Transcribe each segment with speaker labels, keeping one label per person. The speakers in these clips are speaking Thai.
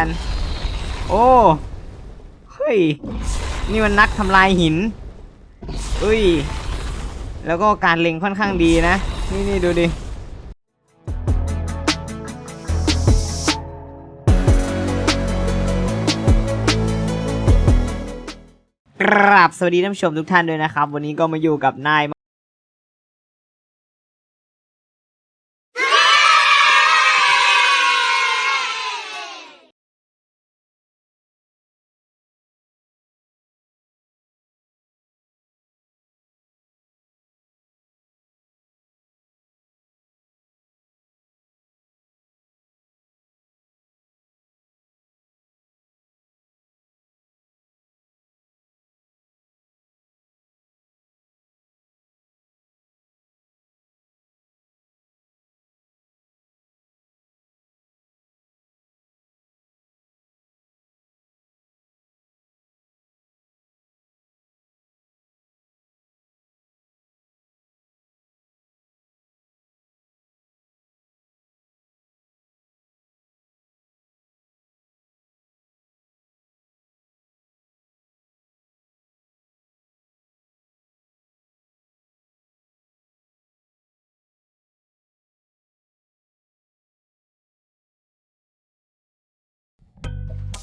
Speaker 1: กันโอ้เฮ้ยนี่มันนักทำลายหินเอ้ย แล้วก็การเล็งค่อนข้างดีนะ นี่นี่ดูดิกราบสวัสดีท่านผู้ชมทุกท่านด้วยนะครับ วันนี้ก็มาอยู่กับนาย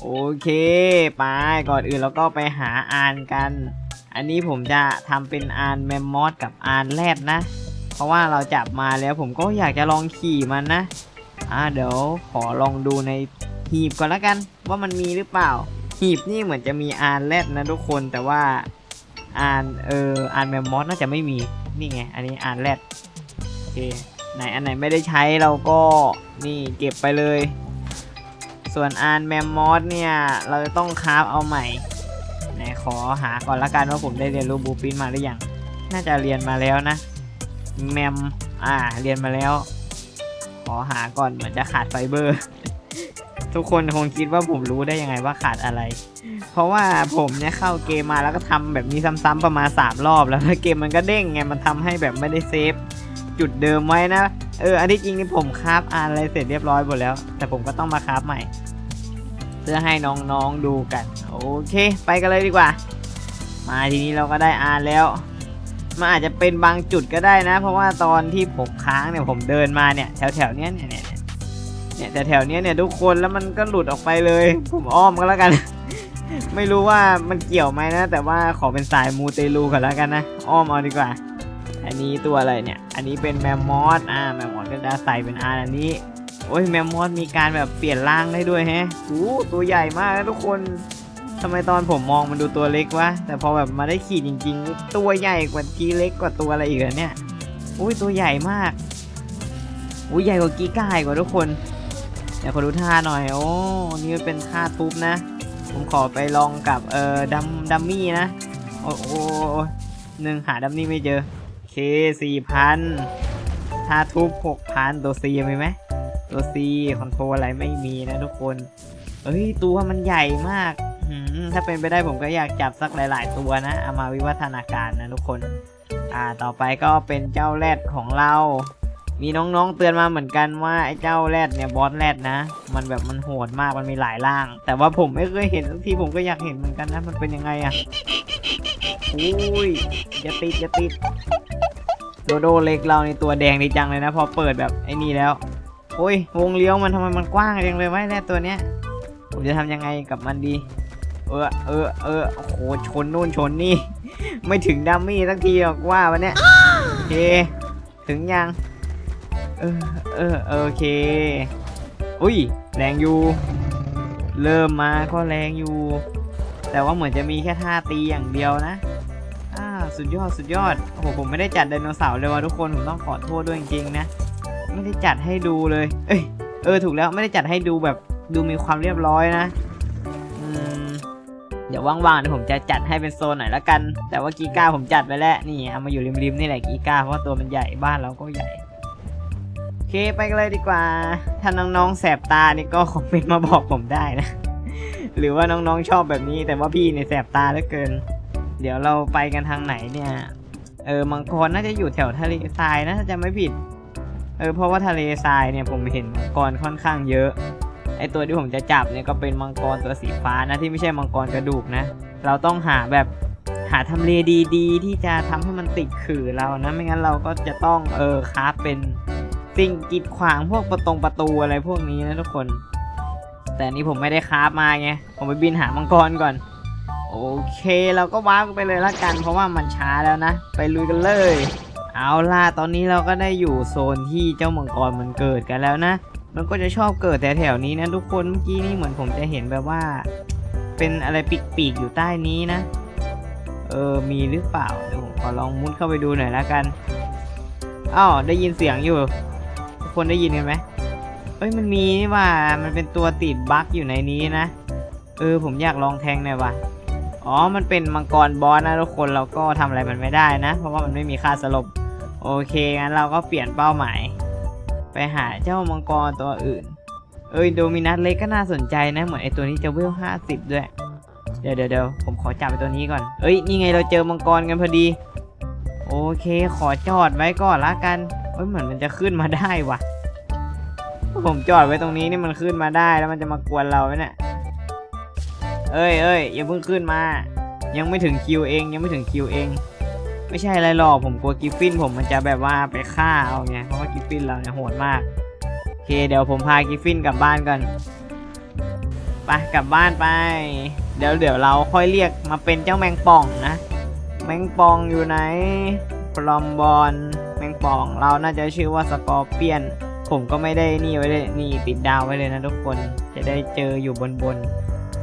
Speaker 1: โอเค ไป ก่อนอื่นเราก็ไปหาอานกัน อันนี้ผมจะทำเป็นอานแมมมอสกับอานแรดนะ เพราะว่าเราจับมาแล้วผมก็อยากจะลองขี่มันนะ อ่าเดี๋ยวขอลองดูในหีบก่อนละกัน ว่ามันมีหรือเปล่า หีบนี่เหมือนจะมีอานแรดนะทุกคนแต่ว่าอานเอออานแมมมอสน่าจะไม่มีนี่ไง อันนี้อานแรดโอเคไหนอันไหนไม่ได้ใช้เราก็นี่เก็บไปเลย ส่วนอานแมมมอสเนี่ย เราจะต้องคราฟเอาใหม่ไหนขอหาก่อนละกันว่าผมได้เรียนรู้บูปินมาหรือยัง น่าจะเรียนมาแล้วนะ แมม อ่า เรียนมาแล้ว ขอหาก่อนเหมือนจะขาดไฟเบอร์ ทุกคนคงคิดว่าผมรู้ได้ยังไงว่าขาดอะไร เพราะว่าผมเนี่ยเข้าเกมมาแล้วก็ทำแบบนี้ซ้ำๆประมาณ 3 รอบแล้วแล้วเกมมันก็เด้งไง มันทำให้แบบไม่ได้เซฟจุดเดิมไว้นะ เออ อันที่จริงนี่ผมคราฟอ่านอะไรเสร็จเรียบร้อยหมดแล้ว แต่ผมก็ต้องมาคราฟใหม่ เพื่อให้น้องๆดูกัน โอเค ไปกันเลยดีกว่า มาทีนี้เราก็ได้อ่านแล้วมันอาจจะเป็นบางจุดก็ได้นะ เพราะว่าตอนที่ผมค้างเนี่ยผมเดินมาเนี่ยแถวแถวๆเนี้ยเนี่ยเนี่ยเนี่ยแถวแถวๆเนี้ยเนี่ยทุกคนแล้วมันก็หลุดออกไปเลย ผมอ้อมก็แล้วกัน ไม่รู้ว่ามันเกี่ยวไหมนะ แต่ว่าขอเป็นสายมูเตลูก่อนแล้วกันนะ อ้อมเอาดีกว่า อันนี้ตัวอะไรเนี่ย อันนี้เป็นแมมมอสอ่าแมมมอสก็จะใส่เป็นอาอันนี้ โอ้ยแมมมอสมีการแบบเปลี่ยนร่างได้ด้วยแฮะโอ้ตัวใหญ่มากนะทุกคนทำไมตอนผมมองมันดูตัวเล็กวะ แต่พอแบบมาได้ขี่จริง ๆ ตัวใหญ่กว่ากีเล็กกว่าตัวอะไรอีกเนี่ย อุ้ยตัวใหญ่มาก อุ้ยใหญ่กว่ากีก้าอีกว่าทุกคนเดี๋ยวขอดูท่าหน่อย โอ้ นี่เป็นท่าทุบนะ ผมขอไปลองกับเอ่อดัมดัมมี่นะ โอ้โหหนึ่งหาดัมมี่ไม่เจอ เคสี่พันถ้าทุบหกพันตัวซีมีไหมตัวซีคอนโทรอะไรไม่มีนะทุกคนเอ้ยตัวมันใหญ่มากถ้าเป็นไปได้ผมก็อยากจับสักหลาย ๆ ตัวนะเอามาวิวัฒนาการนะทุกคน อ่าต่อไปก็เป็นเจ้าแรดของเรา มีน้องๆเตือนมาเหมือนกันว่าไอ้เจ้าแรดเนี่ยบอสแรดนะ มันแบบมันโหดมากมันมีหลายร่าง แต่ว่าผมไม่เคยเห็นสักทีผมก็อยากเห็นเหมือนกันนะมันเป็นยังไงอะอุ้ยอย่าติดอย่าติด โดโดเล็กเราในตัวแดงดีจังเลยนะ พอเปิดแบบไอ้นี่แล้ว โอ้ย วงเลี้ยวมันทำไมมันกว้างจังเลยวะแน่ตัวเนี้ย ผมจะทำยังไงกับมันดี เออเออเออโอ้โหชนนู่นชนนี่ ไม่ถึงดัมมี่สักทีหรอกว่าวันเนี้ยโอเค ถึงยัง เออเออโอเค อุ้ย แรงอยู่ เริ่มมาก็แรงอยู่ แต่ว่าเหมือนจะมีแค่ท่าตีอย่างเดียวนะ สุดยอดสุดยอดโอ้โหผมไม่ได้จัดไดโนเสาร์เลยว่ะทุกคนผมต้องขอโทษด้วยจริงๆนะไม่ได้จัดให้ดูเลย เอ้ยเออถูกแล้วไม่ได้จัดให้ดูแบบดูมีความเรียบร้อยนะเดี๋ยวว่างๆเดี๋ยวผมจะจัดให้เป็นโซนหน่อยละกัน แต่ว่ากีก้าผมจัดไปแล้วนี่เอามาอยู่ริมๆนี่แหละกีก้าเพราะตัวมันใหญ่บ้านเราก็ใหญ่โอเคไปกันเลยดีกว่า ถ้าน้องๆแสบตานี่ก็คอมเมนต์มาบอกผมได้นะ หรือว่าน้องๆชอบแบบนี้แต่ว่าพี่เนี่ยแสบตาเหลือเกิน เดี๋ยวเราไปกันทางไหนเนี่ย เออมังกรน่าจะอยู่แถวทะเลทรายนะถ้าจะไม่ผิด เออเพราะว่าทะเลทรายเนี่ยผมเห็นมังกรค่อนข้างเยอะ ไอตัวที่ผมจะจับเนี่ยก็เป็นมังกรตัวสีฟ้านะที่ไม่ใช่มังกรกระดูกนะ เราต้องหาแบบหาทำเลดีๆ ที่จะทำให้มันติดขื่อเรานะ ไม่งั้นเราก็จะต้องเออคราเป็นสิ่งกีดขวางพวกประตงประตูอะไรพวกนี้นะทุกคน แต่นี้ผมไม่ได้ครามาไง ผมไปบินหามังกรก่อน โอเคเราก็ว้าร์ปไปเลยละกัน เพราะว่ามันช้าแล้วนะ ไปลุยกันเลย เอาล่ะตอนนี้เราก็ได้อยู่โซนที่เจ้ามังกรมันเกิดกันแล้วนะ มันก็จะชอบเกิดแถวๆนี้นะทุกคนเมื่อกี้นี่เหมือนผมจะเห็นแบบว่า เป็นอะไรปีกๆอยู่ใต้นี้นะ เออมีหรือเปล่าเดี๋ยวผมขอลองมุดเข้าไปดูหน่อยละกันอ้าวได้ยินเสียงอยู่ทุกคนได้ยินกันไหมเอ้ยมันมีนี่ว่ามันเป็นตัวติดบั๊กอยู่ในนี้นะเออผมอยากลองแทงหน่อยว่ะ อ๋อ มันเป็นมังกรบอสนะทุกคนเราก็ทำอะไรมันไม่ได้นะ เพราะว่ามันไม่มีค่าสลบ โอเคงั้นเราก็เปลี่ยนเป้าหมาย ไปหาเจ้ามังกรตัวอื่น เอ้ยโดมินัสเล็กก็น่าสนใจนะ เหมือนไอตัวนี้จะเวลห้าสิบด้วย เดี๋ยวเดี๋ยวเดี๋ยวผมขอจับไอตัวนี้ก่อน เอ้ยนี่ไงเราเจอมังกรกันพอดี โอเค ขอจอดไว้ก่อนละกันเอ้ยเหมือนมันจะขึ้นมาได้ว่ะผมจอดไว้ตรงนี้นี่มันขึ้นมาได้แล้วมันจะมากวนเราไหมเนี่ย เอ้ยเอ้ยอย่าเพิ่งขึ้นมา ยังไม่ถึงคิวเองยังไม่ถึงคิวเอง ไม่ใช่อะไรหรอกผมกลัวกิฟฟินผมมันจะแบบว่าไปฆ่าเอาไงเพราะว่ากิฟฟินเราเนี่ยโหดมากโอเคเดี๋ยวผมพากิฟฟินกลับบ้านก่อนไปกลับบ้านไป เดี๋ยวเดี๋ยวเราค่อยเรียกมาเป็นเจ้าแมงป่องนะ แมงป่องอยู่ไหนปลอมบอลแมงป่อง เราน่าจะชื่อว่าสกอร์เปียน ผมก็ไม่ได้นี่ไว้เลยนี่ติดดาวไว้เลยนะทุกคนจะได้เจออยู่บนบน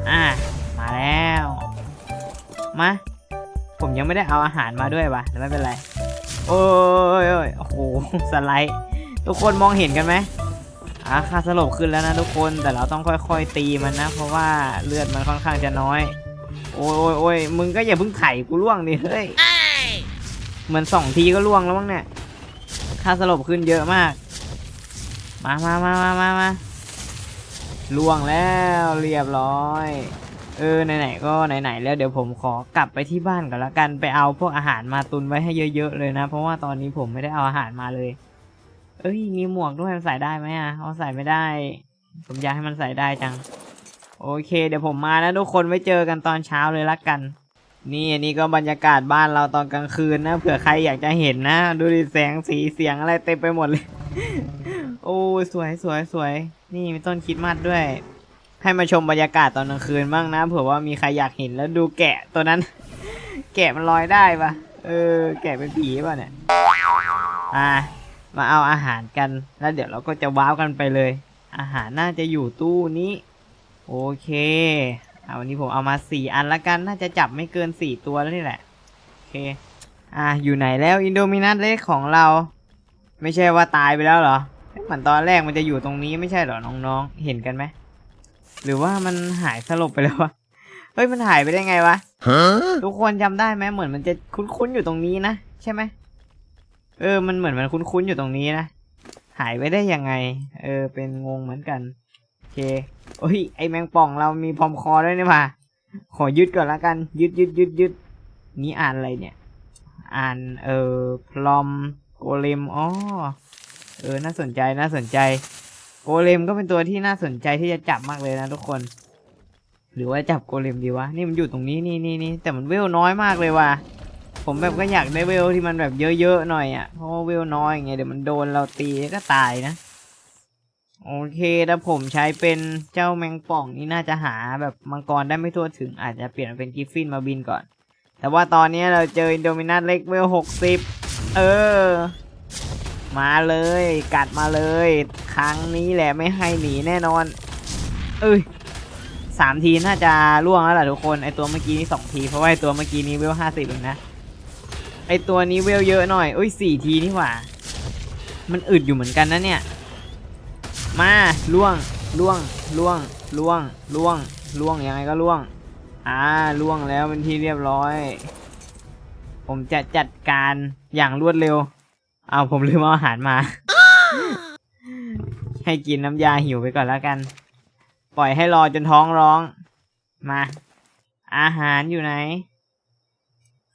Speaker 1: อะมา แล้ว มา ผมยังไม่ได้เอาอาหารมาด้วยวะแต่ไม่เป็นไร โอ้ยโอ้ยโอ้โห สไลด์ ทุกคนมองเห็นกันไหมอ่าค่าสลบขึ้นแล้วนะทุกคน แต่เราต้องค่อยๆตีมันนะ เพราะว่าเลือดมันค่อนข้างจะน้อย โอ้ยโอ้ยโอ้ยมึงก็อย่าเพิ่งไถ่กูล่วงดิเฮ้ย เหมือนสองทีก็ล่วงแล้วมั้งเนี่ย ค่าสลบขึ้นเยอะมาก มามามามามามาล่วงแล้วเรียบร้อย ออไหนๆก็ไหนๆแล้วเดี๋ยวผมขอกลับไปที่บ้านก่อนละกันไปเอาพวกอาหารมาตุนไว้ให้เยอะๆเลยนะ เพราะว่าตอนนี้ผมไม่ได้เอาอาหารมาเลย เอ้ยมีหมวกด้วยมันใส่ได้ไหมอะเอาใส่ไม่ได้ ผมอยากให้มันใส่ได้จัง โอเค เดี๋ยวผมมานะทุกคนไว้เจอกันตอนเช้าเลยละกัน นี่อันนี้ก็บรรยากาศบ้านเราตอนกลางคืนนะเผื่อใครอยากจะเห็นนะ ดูดิแสงสีเสียงอะไรเต็มไปหมดเลย โอ้สวยสวยสวยนี่มีต้นคิดมัดด้วย ให้มาชมบรรยากาศตอนกลางคืนบ้างนะเผื่อว่ามีใครอยากเห็นแล้วดูแกะตัวนั้น แกะมันลอยได้ปะเออ แกะเป็นผีป่ะเนี่ยอ่ามาเอาอาหารกันแล้วเดี๋ยวเราก็จะว้าวกันไปเลย อาหารน่าจะอยู่ตู้นี้ โอเคเอาวันนี้ผมเอามาสี่อันละกันน่าจะจับไม่เกินสี่ตัวแล้วนี่แหละโอเคอ่าอยู่ไหนแล้วอินโดมินัสเล็กของเรา ไม่ใช่ว่าตายไปแล้วเหรอเหมือนตอนแรกมันจะอยู่ตรงนี้ไม่ใช่เหรอน้องๆเห็นกันไหม หรือว่ามันหายสลบไปแล้ววะ เฮ้ยมันหายไปได้ไงวะ ทุกคนจำได้ไหมเหมือนมันจะคุ้นๆอยู่ตรงนี้นะใช่ไหมเออ มันเหมือนมันคุ้นๆอยู่ตรงนี้นะ หายไปได้ยังไง เออ เป็นงงเหมือนกันโอเคโอ้ย ไอแมงป่องเรามีพอมคอด้วยนี่มาขอยึดก่อนละกัน ยึดยึดยึดยึดนี่อ่านอะไรเนี่ย อ่านเออพลอมโกเลมอ๋อเออ น่าสนใจ น่าสนใจ โกเลมก็เป็นตัวที่น่าสนใจที่จะจับมากเลยนะทุกคน หรือว่าจับโกเลมดีวะ นี่มันอยู่ตรงนี้นี่นี่นี่แต่มันเวลน้อยมากเลยว่ะ ผมแบบก็อยากได้เวลที่มันแบบเยอะๆหน่อยอะ่ะ เพราะว่าเวลน้อยไงเดี๋ยวมันโดนเราตีก็ตายนะ โอเคถ้าผมใช้เป็นเจ้าแมงป่องนี่น่าจะหาแบบมังกรได้ไม่ทั่วถึง อาจจะเปลี่ยนเป็นกิฟฟินมาบินก่อน แต่ว่าตอนนี้เราเจออินโดมินัสเล็กเวลหกสิบเออ มาเลยกัดมาเลย ครั้งนี้แหละไม่ให้หนีแน่นอน เอ้ยสามทีน่าจะล่วงแล้วแหละทุกคนไอตัวเมื่อกี้นี่สองทีเพราะว่าไอตัวเมื่อกี้นี้เวลห้าสิบเองนะไอตัวนี้เวลเยอะหน่อยอุ้ยสี่ทีนี่หว่า มันอึดอยู่เหมือนกันนะเนี่ย มาล่วงล่วงล่วงล่วงล่วงล่วงยังไงก็ล่วง อ่าล่วงแล้วเป็นที่เรียบร้อย ผมจะจัดการอย่างรวดเร็ว เอาผมลืมเอาอาหารมา ให้กินน้ำยาหิวไปก่อนแล้วกัน ปล่อยให้รอจนท้องร้อง มา อาหารอยู่ไหน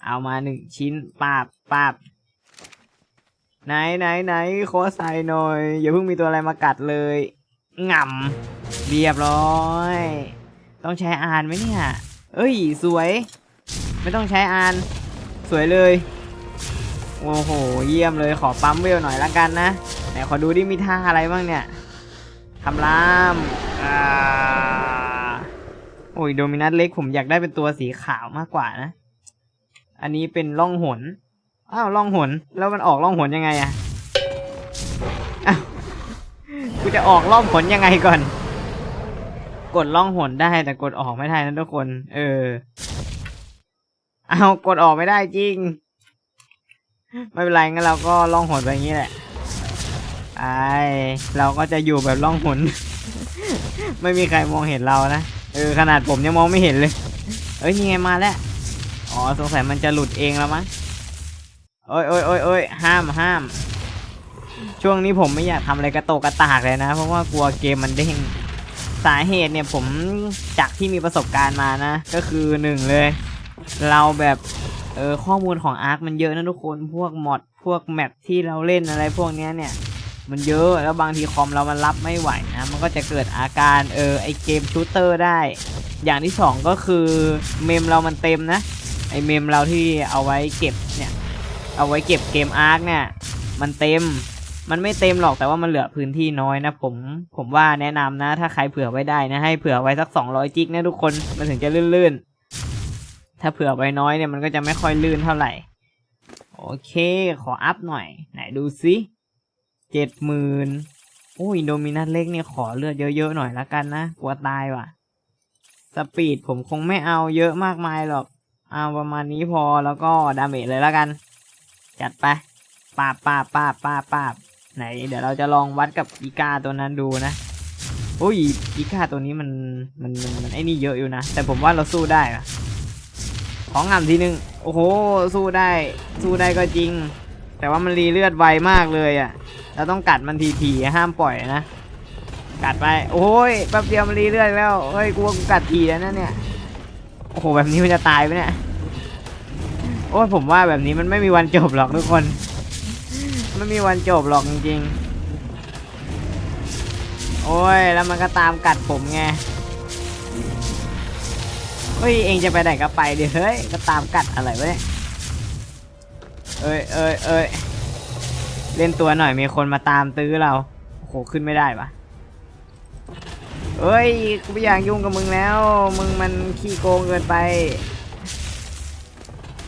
Speaker 1: เอามาหนึ่งชิ้นปาบปาบไหนไหนไหนขอใส่หน่อย อย่าเพิ่งมีตัวอะไรมากัดเลยง่ำเรียบร้อย ต้องใช้อานไหมเนี่ย เอ้ย สวย ไม่ต้องใช้อาน สวยเลย โอ้โห เยี่ยมเลยขอปั๊มเวลหน่อยละกันนะ ไหนขอดูดิมีท่าอะไรบ้างเนี่ยคำรามอ่าโอ้ยโดมินัสเล็กผมอยากได้เป็นตัวสีขาวมากกว่านะ อันนี้เป็นล่องหน อ้าวล่องหน แล้วมันออกล่องหนยังไงอะอ้าวกูจะออกล่องหนยังไงก่อน กดล่องหนได้แต่กดออกไม่ได้นะทุกคน เออ เอากดออกไม่ได้จริง ไม่เป็นไรงั้นเราก็ล่องหนไปอย่างนี้แหละไอเราก็จะอยู่แบบล่องหน ไม่มีใครมองเห็นเรานะ เออขนาดผมยังมองไม่เห็นเลย เอ้ยนี่ไงมาแล้ว อ๋อสงสัยมันจะหลุดเองแล้วมั้งโอ้ยโอ้ยโอ้ยโอ้ยห้ามห้าม ช่วงนี้ผมไม่อยากทำอะไรกระโตกกระตากเลยนะ เพราะว่ากลัวเกมมันเด้งสาเหตุเนี่ยผมจากที่มีประสบการณ์มานะ ก็คือหนึ่งเลย เราแบบ เออข้อมูลของอาร์คมันเยอะนะทุกคนพวกมอดพวกแมปที่เราเล่นอะไรพวกเนี้ยเนี่ย มันเยอะแล้วบางทีคอมเรามันรับไม่ไหวนะมันก็จะเกิดอาการเออไอเกมชูเตอร์ได้ อย่างที่สองก็คือเมมเรามันเต็มนะไอเมมเราที่เอาไว้เก็บเนี่ยเอาไว้เก็บเกมอาร์คเนี่ยมันเต็มมันไม่เต็มหรอกแต่ว่ามันเหลือพื้นที่น้อยนะผมผมว่าแนะนำนะ ถ้าใครเผื่อไว้ได้นะให้เผื่อไว้สัก 200 จิกนะทุกคนมันถึงจะลื่นๆ ถ้าเผื่อไว้น้อยเนี่ยมันก็จะไม่ค่อยลื่นเท่าไหร่ โอเค ขออัพหน่อย ไหนดูซิเจ็ดหมื่นโอ้ยโดมินัทเล็กเนี่ยขอเลือดเยอะๆหน่อยละกันนะ กลัวตายว่ะ สปีดผมคงไม่เอาเยอะมากมายหรอก เอาประมาณนี้พอแล้วก็ดาเมจเลยละกัน จัดไปปาบปาบปาบปาบปาบไหน เดี๋ยวเราจะลองวัดกับอีกาตัวนั้นดูนะโอ้ยอีกาตัวนี้มันมันมันมันไอ้นี่เยอะอยู่นะ แต่ผมว่าเราสู้ได้อะ ของงำทีนึง โอ้โห สู้ได้ สู้ได้ก็จริง แต่ว่ามันรีเลือดไวมากเลยอะ่ะ เราต้องกัดมันทีๆห้ามปล่อยนะ กัดไป โอ้ย แป๊บเดียวมันรีเลือดแล้ว เฮ้ยกลัวกูกัดทีแล้วนะเนี่ย โอ้โห แบบนี้มันจะตายไหมเนี่ย โอ้ย ผมว่าแบบนี้มันไม่มีวันจบหรอกทุกคน ไม่มีวันจบหรอกจริงๆ โอ้ย แล้วมันก็ตามกัดผมไง เฮ้ยเองจะไปไหนก็ไปดิเฮ้ยก็ตามกัดอะไรวะเนี่ยเอ้ยเอ้ยเอ้ยเล่นตัวหน่อยมีคนมาตามตื้อเราโอ้โหขึ้นไม่ได้ปะเอ้ยกูไม่อยากยุ่งกับมึงแล้ว มึงมันขี้โกงเกินไป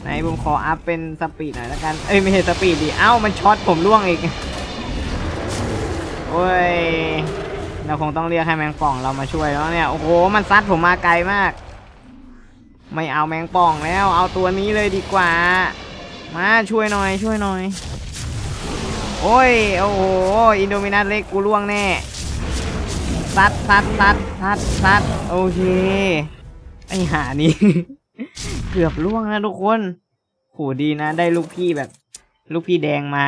Speaker 1: ไหนผมขออัพเป็นสปีดหน่อยแล้วกัน เอ้ยไม่ใช่สปีดดิ เอ้ามันช็อตผมล่วงอีก โอ้ย เราคงต้องเรียกให้แมงป่องเรามาช่วยแล้วเนี่ย โอ้โห มันซัดผมมาไกลมาก ไม่เอาแมงป่องแล้ว เอาตัวนี้เลยดีกว่า มาช่วยหน่อยช่วยหน่อย โอ้ย โอ้โห อินโดมินัสเล็กกูล่วงแน่ซัดซัดซัดซัดซัดโอเค ไอหานี่ เกือบล่วงนะทุกคนโหดีนะ ได้ลูกพี่แบบ ลูกพี่แดงมา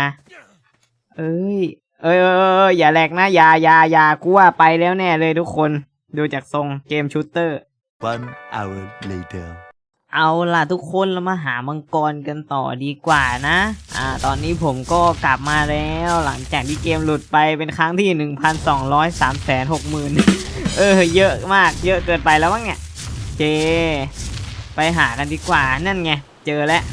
Speaker 1: เอ้ย เอ้ยเอ้ยอย่าแหลกนะอย่าอย่าอย่ากูว่าไปแล้วแน่เลยทุกคน ดูจากทรงเกมชูตเตอร์
Speaker 2: One hour later.
Speaker 1: เอาล่ะทุกคนเรามาหามังกรกันต่อดีกว่านะ อ่า ตอนนี้ผมก็กลับมาแล้วหลังจากที่เกมหลุดไปเป็นครั้งที่ 1,203,60,000 เออ เยอะมากเยอะเกินไปแล้วมั้งเนี่ยเจ ไปหากันดีกว่านั่นไง เจอแล้ว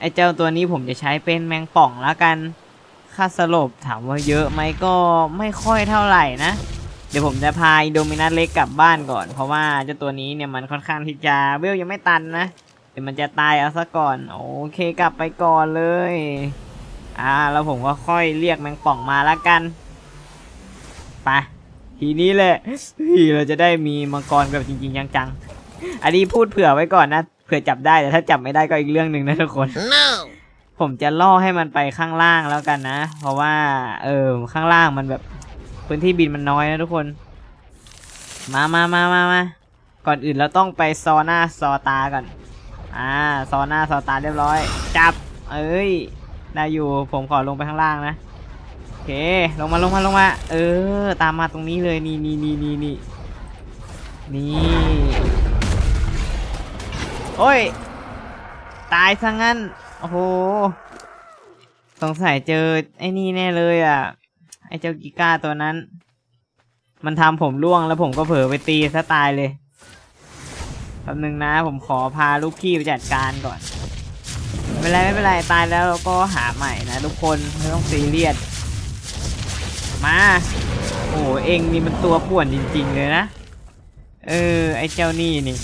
Speaker 1: ไอ้เจ้าตัวนี้ผมจะใช้เป็นแมงป่องแล้วกัน ค่าสลบถามว่าเยอะไหมก็ไม่ค่อยเท่าไหร่นะ เดี๋ยวผมจะพาโดมินัสเล็กกลับบ้านก่อน เพราะว่าเจ้าตัวนี้เนี่ยมันค่อนข้างที่จะเวลยังไม่ตันนะเดี๋ยวมันจะตายเอาซะก่อน โอเคกลับไปก่อนเลย อ่า แล้วผมก็ค่อยเรียกแมงป่องมาละกันไปทีนี้แหละเฮ้ยเราจะได้มีมังกรแบบจริง ๆ จังๆ อันนี้พูดเผื่อไว้ก่อนนะ เผื่อจับได้แต่ถ้าจับไม่ได้ก็อีกเรื่องหนึ่งนะทุกคน
Speaker 3: No!
Speaker 1: ผมจะล่อให้มันไปข้างล่างแล้วกันนะ เพราะว่า เออข้างล่างมันแบบ พื้นที่บินมันน้อยนะทุกคน มามามามามาก่อนอื่นเราต้องไปซอหน้าซอตาก่อน อ่า ซอหน้าซอตาเรียบร้อย จับ เอ้ย ได้อยู่ ผมขอลงไปข้างล่างนะ โอเค ลงมาลงมาลงมา เออ ตามมาตรงนี้เลย นี่นี่นี่นี่นี่นี่โอ้ย ตายซะงั้น โอ้โห สงสัยเจอไอ้นี่แน่เลยอะ ไอ้เจ้ากิก้าตัวนั้น มันทำผมร่วงแล้วผมก็เผลอไปตีซะตายเลยแป๊บนึงนะ ผมขอพาลูกพี่ไปจัดการก่อนไม่เป็นไรไม่เป็นไรตายแล้วเราก็หาใหม่นะทุกคนไม่ต้องซีเรียสมา โอ้โหเองนี่มันตัวป่วนจริง ๆ เลยนะ เออ ไอ้เจ้านี่นี่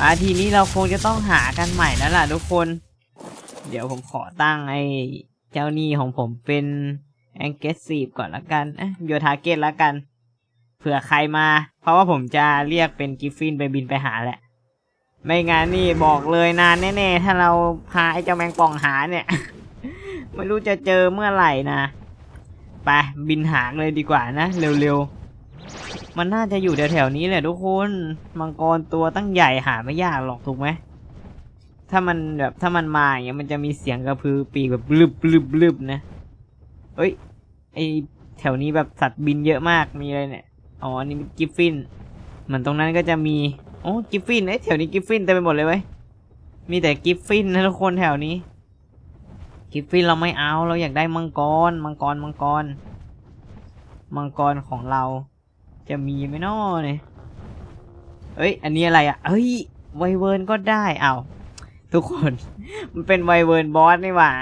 Speaker 1: อาทีนี้เราคงจะต้องหากันใหม่แล้วล่ะทุกคน เดี๋ยวผมขอตั้งไอ้ จ้านี่ของผมเป็นแองเกสซีฟก่อนละกันอะโยทาเกตละกัน เผื่อใครมา เพราะว่าผมจะเรียกเป็นกิฟฟินไปบินไปหาแหละ ไม่งั้นนี่บอกเลยนานแน่ๆ ถ้าเราพาไอ้เจ้าแมงป่องหาเนี่ย ไม่รู้จะเจอเมื่อไหร่นะ ไปบินหางเลยดีกว่านะ เร็วๆ มันน่าจะอยู่แถวๆนี้แหละทุกคน มังกรตัวตั้งใหญ่หาไม่ยากหรอกถูกไหม ถ้ามันแบบถ้ามันมาอย่างเงี้ยมันจะมีเสียงกระพือปีกแบบลึบลึบลึบนะเอ้ยไอแถวนี้แบบสัตว์บินเยอะมากมีอะไรเนี่ยอ๋ออันนี่กิฟฟินเหมือนตรงนั้นก็จะมีโอ้กิฟฟินเอ้ยแถวนี้กิฟฟินเต็มไปหมดเลยเว้ยมีแต่กิฟฟินนะทุกคนแถวนี้กิฟฟินเราไม่เอาเราอยากได้มังกรมังกรมังกร มังกรของเรา จะมีไหมน้อเนี่ยเอ้ย อันนี้อะไรอะเอ้ยไวเวิร์นก็ได้เอา ทุกคน มันเป็นไวเวิร์นบอสนี่หว่า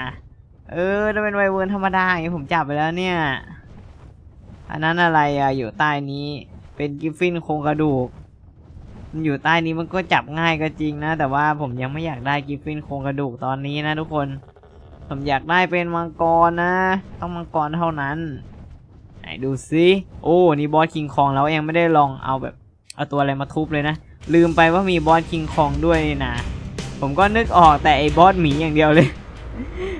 Speaker 1: เออถ้าเป็นไวเวิร์นธรรมดาอย่างนี้ผมจับไปแล้วเนี่ย อันนั้นอะไรอะอยู่ใต้นี้ เป็นกิฟฟินโครงกระดูก มันอยู่ใต้นี้มันก็จับง่ายก็จริงนะ แต่ว่าผมยังไม่อยากได้กิฟฟินโครงกระดูกตอนนี้นะทุกคน ผมอยากได้เป็นมังกรนะ ต้องมังกรเท่านั้น ไหนดูซิโอ้ นี่บอสคิงคองเรายังไม่ได้ลองเอาแบบ เอาตัวอะไรมาทุบเลยนะ ลืมไปว่ามีบอสคิงคองด้วยนี่นะ ผมก็นึกออกแต่ไอ้บอสหมีอย่างเดียวเลย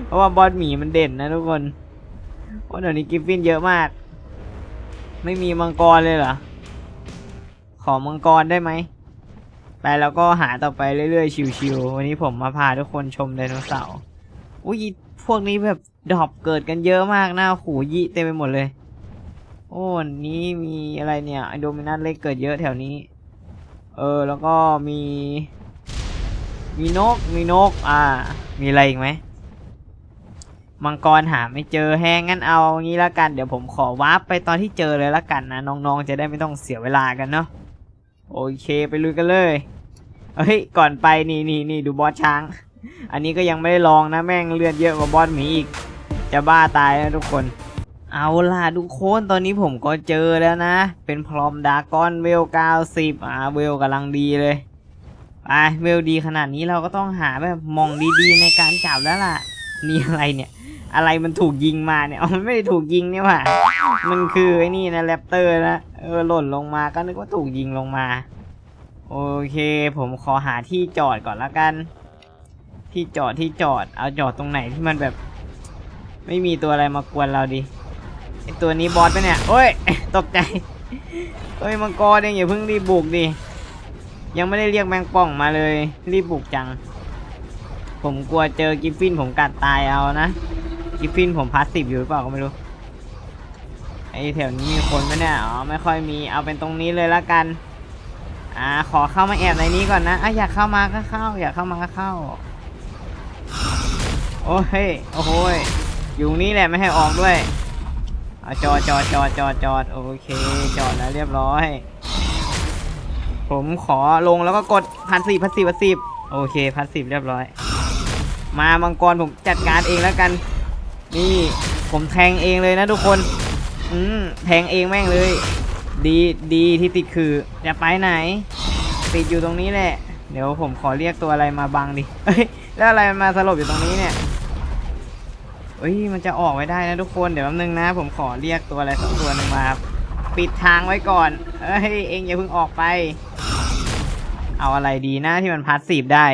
Speaker 1: เพราะว่าบอสหมีมันเด่นนะทุกคนเพราะเดี๋ยวนี้กิฟฟินเยอะมาก ไม่มีมังกรเลยเหรอ ขอมังกรได้ไหม ไปแล้วก็หาต่อไปเรื่อยๆ ชิวๆ วันนี้ผมมาพาทุกคนชมไดโนเสาร์อุ้ยพวกนี้แบบดรอปเกิดกันเยอะมากหน้าหูยิเต็มไปหมดเลย โอ้นี้มีอะไรเนี่ยไอโดมินัสเล็กเกิดเยอะแถวนี้ เออแล้วก็มี มีนก มีนก อ่า มีอะไรอีกไหม มังกรหาไม่เจอแฮงงั้นเอางี้ละกัน เดี๋ยวผมขอวาร์ปไปตอนที่เจอเลยละกันนะ น้องๆ จะได้ไม่ต้องเสียเวลากันเนาะ โอเคไปลุยกันเลย เฮ้ย ก่อนไปนี่นี่นี่ดูบอสช้าง อันนี้ก็ยังไม่ได้ลองนะแม่งเลือดเยอะกว่าบอสหมีอีก จะบ้าตายนะทุกคน เอาล่ะทุกคนตอนนี้ผมก็เจอแล้วนะ เป็นพรอมดากอนเวล90อ่าเวลกำลังดีเลย ไปเวลดีขนาดนี้เราก็ต้องหาแบบมองดีๆในการจับแล้วล่ะ นี่อะไรเนี่ย อะไรมันถูกยิงมาเนี่ย อ๋อ มันไม่ได้ถูกยิงนี่หว่า มันคือไอ้นี่นะแรปเตอร์นะ เออหล่นลงมาก็นึกว่าถูกยิงลงมา โอเค ผมขอหาที่จอดก่อนละกัน ที่จอดที่จอด เอาจอดตรงไหนที่มันแบบ ไม่มีตัวอะไรมากวนเราดิไอตัวนี้บอสไปเนี่ยโอ้ย ตกใจเฮ้ยมังกรเองอย่าเพิ่งรีบบุกดิ ยังไม่ได้เรียกแมงป่องมาเลย รีบบุกจัง ผมกลัวเจอกิฟฟินผมกัดตายเอานะกิฟฟินผมพาสซีฟอยู่หรือเปล่าก็ไม่รู้ไอแถวนี้มีคนไหมเนี่ยอ๋อไม่ค่อยมีเอาเป็นตรงนี้เลยละกันอ่าขอเข้ามาแอบในนี้ก่อนนะอะอยากเข้ามาก็เข้า อยากเข้ามาก็เข้า โอ้ยโอ้โหยอยู่นี่แหละไม่ให้ออกด้วยอจอดจอดจอดจอดจอดโอเค จอดแล้วเรียบร้อย ผมขอลงแล้วก็กดพันสี่พันสี่พันสี่โอเคพันสิบเรียบร้อย มามังกรผมจัดการเองแล้วกัน นี่ผมแทงเองเลยนะทุกคน อืมแทงเองแม่งเลย ดีดีที่ติดคือจะไปไหน ติดอยู่ตรงนี้แหละ เดี๋ยวผมขอเรียกตัวอะไรมาบังดิเอ้ยแล้วอะไรมันมาสลบอยู่ตรงนี้เนี่ยเอ้ยมันจะออกไว้ได้นะทุกคนเดี๋ยวแป๊บนึงนะ ผมขอเรียกตัวอะไรสักตัวหนึ่งมา ปิดทางไว้ก่อน เอ้ย เองอย่าเพิ่งออกไป เอาอะไรดีนะที่มันพาสซีฟได้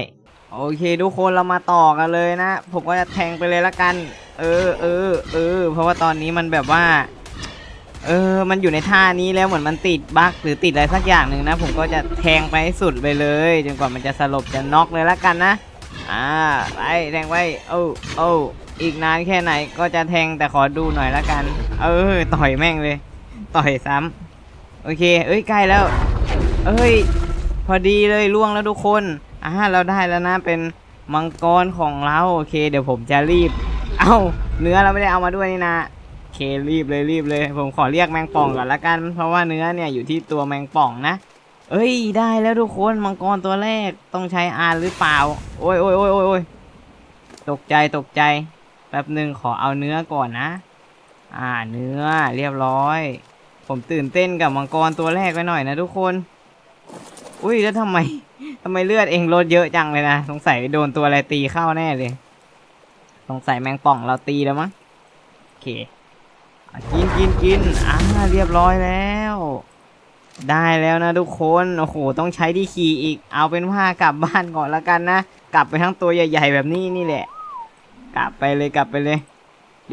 Speaker 1: โอเคทุกคนเรามาต่อกันเลยนะ ผมก็จะแทงไปเลยละกัน เออเออเออ เพราะว่าตอนนี้มันแบบว่า เออ มันอยู่ในท่านี้แล้วเหมือนมันติดบั๊กหรือติดอะไรสักอย่างหนึ่งนะ ผมก็จะแทงไปให้สุดไปเลยจนกว่ามันจะสลบจะน็อกเลยละกันนะ อ่า ไปแทงไปโอ้โอ้อีกนานแค่ไหนก็จะแทงแต่ขอดูหน่อยละกัน เออ ต่อยแม่งเลย ต่อยซ้ำโอเค เอ้ยใกล้แล้ว เอ้ย พอดีเลยล่วงแล้วทุกคนอ่าเราได้แล้วนะเป็นมังกรของเราโอเค เดี๋ยวผมจะรีบ เอ้าเนื้อเราไม่ได้เอามาด้วยนี่นะเครีบเลยรีบเลย ผมขอเรียกแมงป่องก่อนละกัน เพราะว่าเนื้อเนี่ยอยู่ที่ตัวแมงป่องนะเอ้ยได้แล้วทุกคนมังกรตัวแรกต้องใช้อานหรือเปล่า โอ้ยโอ้ยโอ้ยโอ้ยโอ้ยตกใจตกใจแป๊บหนึ่งขอเอาเนื้อก่อนนะ อ่าเนื้อเรียบร้อย ผมตื่นเต้นกับมังกรตัวแรกไปหน่อยนะทุกคน อุ้ยแล้วทำไมทำไมเลือดเองลดเยอะจังเลยนะ สงสัยโดนตัวอะไรตีเข้าแน่เลย สงสัยแมงป่องเราตีแล้วมั้งโอเค กินกินกินอ่าเรียบร้อยแล้ว ได้แล้วนะทุกคน โอ้โห ต้องใช้ที่ขี่อีก เอาเป็นว่ากลับบ้านก่อนละกันนะ กลับไปทั้งตัวใหญ่ ๆ แบบนี้นี่แหละ กลับไปเลยกลับไปเลย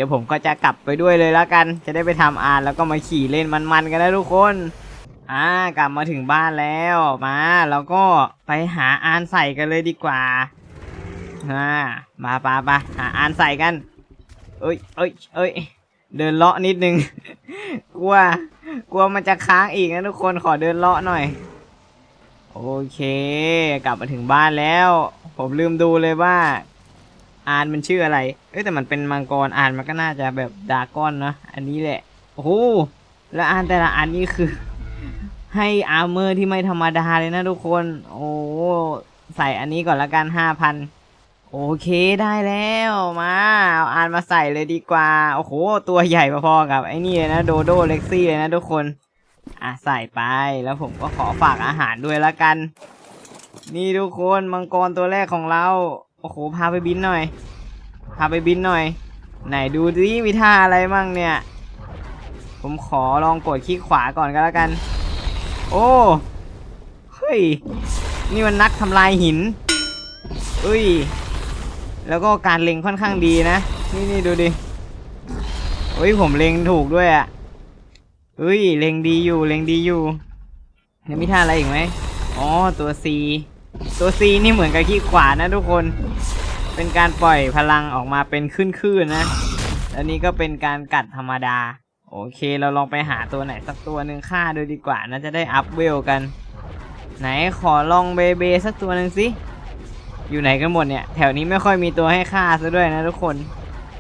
Speaker 1: ดี๋ยวผมก็จะกลับไปด้วยเลยและกัน จะได้ไปทำอ่านแล้วก็มาขี่เล่นมันๆกันนะทุกคน อ่ากลับมาถึงบ้านแล้วมา แล้วก็ไปหาอานใส่กันเลยดีกว่าอ่ามาปาปาหาอานใส่กัน เอ้ยเอ้ยเอ้ยเดินเลาะนิดนึง กลัว กลัวมันจะค้างอีกนะทุกคนขอเดินเลาะหน่อย โอเค กลับมาถึงบ้านแล้ว ผมลืมดูเลยว่า อานมันชื่ออะไร เอ้ยแต่มันเป็นมังกรอานมันก็น่าจะแบบดาก้อนเนอะอันนี้แหละ โอ้โหแล้วอานแต่ละอันนี่คือ ให้อาร์เมอร์ที่ไม่ธรรมดาเลยนะทุกคน โอ้ใส่อันนี้ก่อนละกันห้าพันโอเคได้แล้วมาเอาอานมาใส่เลยดีกว่า โอ้โห ตัวใหญ่พอๆกับไอ้นี่เลยนะโดโดเล็กซี่เลยนะทุกคนอะใส่ไปแล้วผมก็ขอฝากอาหารด้วยละกัน นี่ทุกคนมังกรตัวแรกของเรา โอ้โห พาไปบินหน่อย พาไปบินหน่อย ไหนดูดิมีท่าอะไรมั่งเนี่ย ผมขอลองกดคลิกขวาก่อนก็แล้วกัน โอ้ เฮ้ย นี่มันนักทำลายหินเอ้ย แล้วก็การเล็งค่อนข้างดีนะ นี่นี่ดูดิเฮ้ยผมเล็งถูกด้วยอะ่ะเฮ้ยเล็งดีอยู่เล็งดีอยู่ยังมีท่าอะไรอีกไหมอ๋อตัว C ตัว C นี่เหมือนกับคลิกขวานะทุกคน เป็นการปล่อยพลังออกมาเป็นขึ้นๆนะ แล้วนี่ก็เป็นการกัดธรรมดา โอเคเราลองไปหาตัวไหนสักตัวหนึ่งฆ่าดูดีกว่านะจะได้อัพเวลกัน ไหนขอลองเบเบสักตัวหนึ่งสิ อยู่ไหนกันหมดเนี่ย แถวนี้ไม่ค่อยมีตัวให้ฆ่าซะด้วยนะทุกคน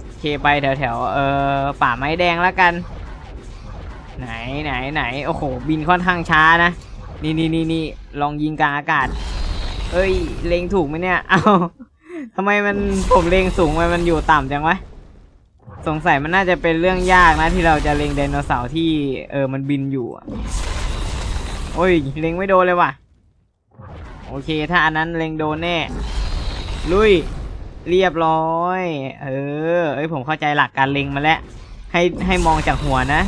Speaker 1: โอเคไปแถวแถวๆเออป่าไม้แดงแล้วกัน ไหนไหนไหนโอ้โหบินค่อนข้างช้านะ นี่นี่นี่นี่ลองยิงกลางอากาศ เอ้ย เลงถูกไหมเนี่ย เอาทำไมมันผมเลงสูงไปมันอยู่ต่ำจังวะ สงสัยมันน่าจะเป็นเรื่องยากนะที่เราจะเลงไดโนเสาร์ที่เออมันบินอยู่อะโอ้ย เลงไม่โดนเลยว่ะ โอเค ถ้าอันนั้นเลงโดนแน่ ลุย เรียบร้อย เออ เอ้ยผมเข้าใจหลักการเลงมาแล้ว ให้ให้มองจากหัวนะ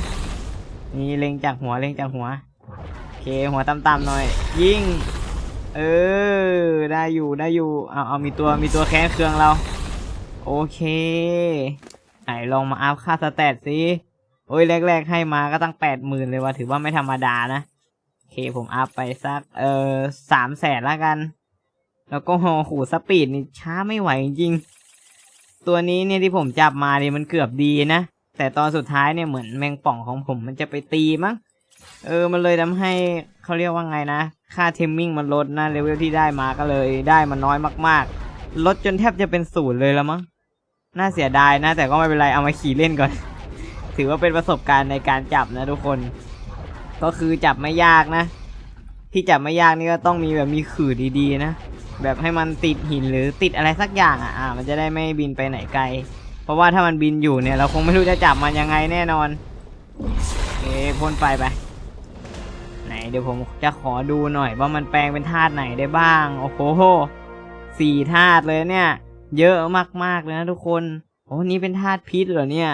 Speaker 1: นี่เลงจากหัวเลงจากหัว โอเค หัวต่ำๆหน่อย ยิง เออ ได้อยู่ได้อยู่เอาเอามีตัวมีตัวแค้นเครื่องเรา โอเคไหนลองมาอัพค่าสแตทสิโอ้ยแรก ๆ ให้มาก็ตั้งแปดหมื่นเลยว่าถือว่าไม่ธรรมดานะโอเคผมอัพไปสักเออสามแสนละกัน แล้วก็โหหูสปีดนี่ช้าไม่ไหวจริง ตัวนี้เนี่ยที่ผมจับมาเนี่ยมันเกือบดีนะ แต่ตอนสุดท้ายเนี่ยเหมือนแมงป่องของผมมันจะไปตีมั้งเออ มันเลยทำให้เขาเรียกว่าไงนะ ค่าเทมมิ่งมันลดนะเลเวลที่ได้มาก็เลยได้มาน้อยมากๆ ลดจนแทบจะเป็นศูนย์เลยแล้วมั้ง น่าเสียดายนะ แต่ก็ไม่เป็นไรเอามาขี่เล่นก่อน ถือว่าเป็นประสบการณ์ในการจับนะทุกคน ก็คือจับไม่ยากนะ ที่จับไม่ยากนี่ก็ต้องมีแบบมีขื่อดีๆนะ แบบให้มันติดหินหรือติดอะไรสักอย่างอะอ่ามันจะได้ไม่บินไปไหนไกล เพราะว่าถ้ามันบินอยู่เนี่ยเราคงไม่รู้จะจับมันยังไงแน่นอนโอเคพ่นไฟไป เดี๋ยวผมจะขอดูหน่อยว่ามันแปลงเป็นธาตุไหนได้บ้าง โอ้โหสี่ธาตุเลยเนี่ย เยอะมากๆเลยนะทุกคนโอ้นี่เป็นธาตุพิษเหรอเนี่ย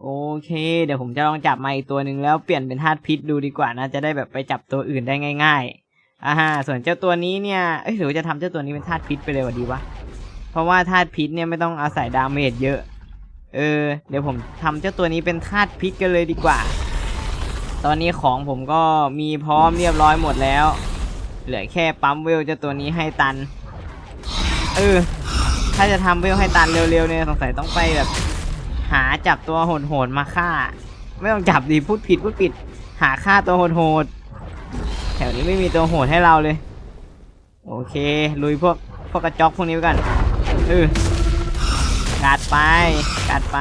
Speaker 1: โอเค เดี๋ยวผมจะลองจับมาอีกตัวหนึ่งแล้วเปลี่ยนเป็นธาตุพิษดูดีกว่านะจะได้แบบไปจับตัวอื่นได้ง่าย ๆอ่าฮะส่วนเจ้าตัวนี้เนี่ยเอ้ยหรือจะทำเจ้าตัวนี้เป็นธาตุพิษไปเลยวะดีวะเพราะว่าธาตุพิษเนี่ยไม่ต้องอาศัยดาเมจเยอะ เออ เดี๋ยวผมทำเจ้าตัวนี้เป็นธาตุพิษกันเลยดีกว่า ตอนนี้ของผมก็มีพร้อมเรียบร้อยหมดแล้ว เหลือแค่ปั๊มเวลจ้าตัวนี้ให้ตัน เออ ถ้าจะทำเวลให้ตันเร็วๆเนี่ยสงสัยต้องไปแบบ หาจับตัวโหดๆมาฆ่า ไม่ต้องจับดีพูดผิดพูดผิด หาฆ่าตัวโหดๆแถวนี้ไม่มีตัวโหดให้เราเลย โอเค ลุยพวกพวกกระจอกพวกนี้ไปก่อนเออกัดไปกัดไป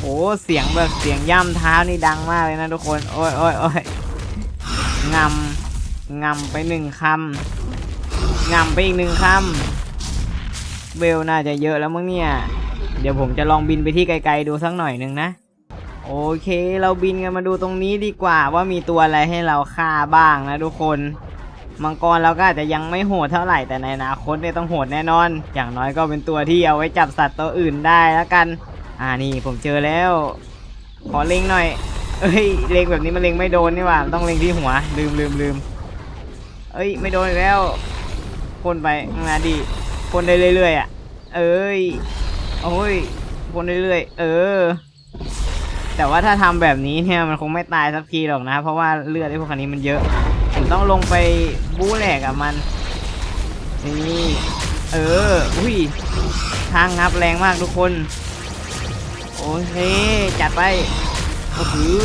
Speaker 1: โอ้เสียงแบบเสียงย่ำเท้านี่ดังมากเลยนะทุกคน โอ้ยโอ้ยโอ้ยงำงำไปหนึ่งคำงำไปอีกหนึ่งคำเวลน่าจะเยอะแล้วมั้งเนี่ย เดี๋ยวผมจะลองบินไปที่ไกลๆดูสักหน่อยหนึ่งนะ โอเค เราบินกันมาดูตรงนี้ดีกว่าว่ามีตัวอะไรให้เราฆ่าบ้างนะทุกคนมังกรเราก็อาจจะยังไม่โหดเท่าไหร่แต่ในอนาคตเนี่ยต้องโหดแน่นอน อย่างน้อยก็เป็นตัวที่เอาไว้จับสัตว์ตัวอื่นได้แล้วกัน อ่านี่ผมเจอแล้ว ขอเล็งหน่อย เอ้ยเล็งแบบนี้มันเล็งไม่โดนนี่หว่าต้องเล็งที่หัว ลืมลืมลืมเอ้ยไม่โดนอีกแล้วพ่นไปมาดิพ่นได้เรื่อยๆอะ เอ้ยโอ้ยพ่นเรื่อยๆเออ แต่ว่าถ้าทำแบบนี้เนี่ยมันคงไม่ตายสักทีหรอกนะ เพราะว่าเลือดไอ้พวกคันนี้มันเยอะผมต้องลงไปบู๊แหลกกับมันนี่เออ อุ้ยทางงับแรงมากทุกคน โอเค จัดไปก็คือ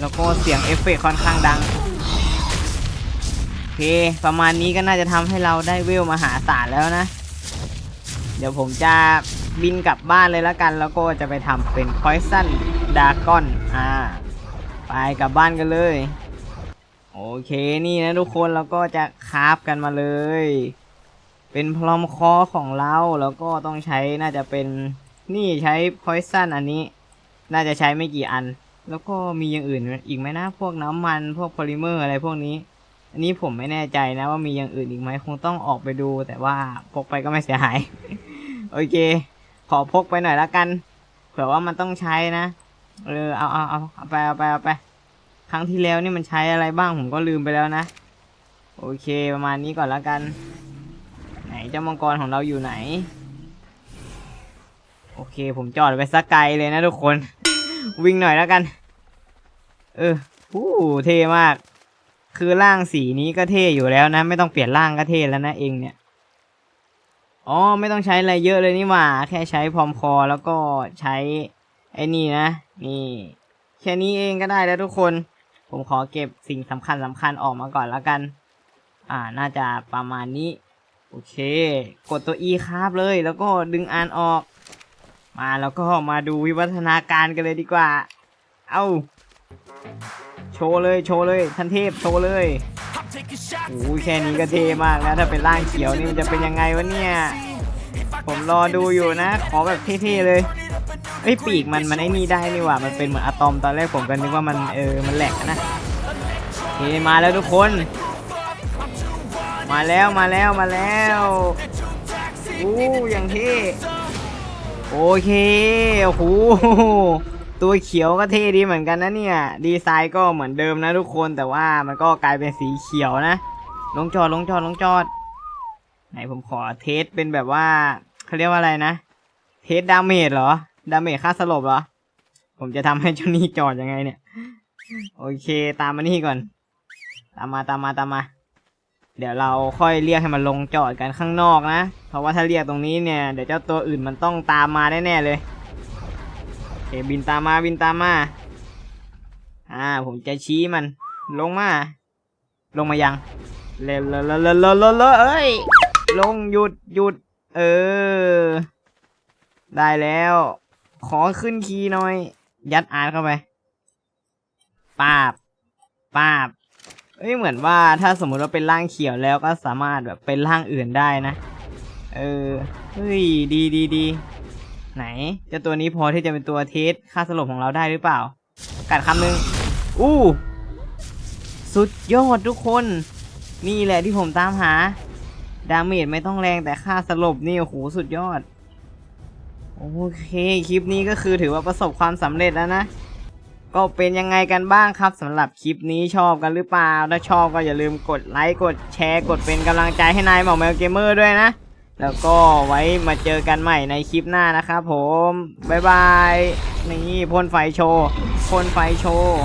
Speaker 1: แล้วก็เสียงเอฟเฟกค่อนข้างดังโอเค ประมาณนี้ก็น่าจะทำให้เราได้เวลมหาศาลแล้วนะ เดี๋ยวผมจะบินกลับบ้านเลยแล้วกัน แล้วก็จะไปทำเป็น Poison Dragon อ่าไปกลับบ้านกันเลย โอเคนี่นะทุกคนเราก็จะคราฟกันมาเลย เป็นพลอมคอของเราแล้วก็ต้องใช้น่าจะเป็น นี่ใช้พอยซันอันนี้ น่าจะใช้ไม่กี่อัน แล้วก็มีอย่างอื่นอีกไหมนะ พวกน้ำมันพวกโพลิเมอร์อะไรพวกนี้ อันนี้ผมไม่แน่ใจนะว่ามีอย่างอื่นอีกไหมคงต้องออกไปดู แต่ว่าพกไปก็ไม่เสียหาย โอเค ขอพกไปหน่อยละกัน เผื่อว่ามันต้องใช้นะ เออเอาเอาเอาเอาไปเอาไปเอาไป ครั้งที่แล้วนี่มันใช้อะไรบ้างผมก็ลืมไปแล้วนะ โอเคประมาณนี้ก่อนละกัน ไหนเจ้ามังกรของเราอยู่ไหน โอเค ผมจอดไว้สักไกลเลยนะทุกคน วิ่งหน่อยแล้วกัน เอออู้เท่มาก คือร่างสีนี้ก็เท่อยู่แล้วนะ ไม่ต้องเปลี่ยนร่างก็เท่แล้วนะเองเนี่ยอ๋อไม่ต้องใช้อะไรเยอะเลยนี่หว่า แค่ใช้พรอมคอแล้วก็ใช้ไอ้นี่นะ นี่ แค่นี้เองก็ได้แล้วทุกคน ผมขอเก็บสิ่งสำคัญสำคัญออกมาก่อนแล้วกัน อ่าน่าจะประมาณนี้ โอเค กดตัว E คาบเลย แล้วก็ดึงอ่านออก มาแล้วก็มาดูวิวัฒนาการกันเลยดีกว่า เอาโชว์เลยโชว์เลยทันเทพโชว์เลยโอ้ยแค่นี้ก็เทมากแล้วถ้าเป็นร่างเขียวนี่มันจะเป็นยังไงวะเนี่ยผมรอดูอยู่นะ ขอแบบเท่ๆเลยเอ้ปีกมันมันไอ้นี่ได้นี่หว่ามันเป็นเหมือนอะตอมตอนแรกผมก็นึกว่ามันเออมันแหลกนะเคมาแล้วทุกคน มาแล้วมาแล้วมาแล้วอู้ย่างเท่ โอเคโอ้โหตัวเขียวก็เท่ดีเหมือนกันนะเนี่ย ดีไซน์ก็เหมือนเดิมนะทุกคนแต่ว่ามันก็กลายเป็นสีเขียวนะ ลงจอดลงจอดลงจอด ไหนผมขอเทสเป็นแบบว่าเขาเรียกว่าอะไรนะ เทสดาเมจเหรอ ดาเมจค่าสลบเหรอ ผมจะทำให้เจ้านี่จอดยังไงเนี่ย โอเค ตามมานี่ก่อน ตามมาตามมาตามมา เดี๋ยวเราค่อยเรียกให้มันลงจอดกันข้างนอกนะ เพราะว่าถ้าเรียกตรงนี้เนี่ยเดี๋ยวเจ้าตัวอื่นมันต้องตามมาแน่ๆเลยโอเบินตามมาบินตามมา อ่า ผมจะชี้มัน ลงมา ลงมายังเร็วเร็วเร็วเร็วเร็วเร็วเร็วเอ้ย ลงหยุดหยุด เออ ได้แล้ว ขอขึ้นคีย์หน่อย ยัดอาร์เข้าไปปาบปาบ เอ้ยเหมือนว่าถ้าสมมุติว่าเป็นร่างเขียวแล้วก็สามารถแบบเป็นร่างอื่นได้นะ เออ เฮ้ย ดีดีดี ไหนจ้าตัวนี้พอที่จะเป็นตัวเทสค่าสลบของเราได้หรือเปล่า กัดคำหนึ่งอู้ สุดยอดทุกคน นี่แหละที่ผมตามหา ดาเมจไม่ต้องแรงแต่ค่าสลบนี่โอ้โหสุดยอด โอเค คลิปนี้ก็คือถือว่าประสบความสำเร็จแล้วนะ ก็เป็นยังไงกันบ้างครับสำหรับคลิปนี้ชอบกันหรือเปล่า ถ้าชอบก็อย่าลืมกดไลค์กดแชร์กดเป็นกำลังใจให้นายหมอแมวเกมเมอร์ด้วยนะ แล้วก็ไว้มาเจอกันใหม่ในคลิปหน้านะครับผม บ๊ายบาย นี่พ่นไฟโชว์พ่นไฟโชว์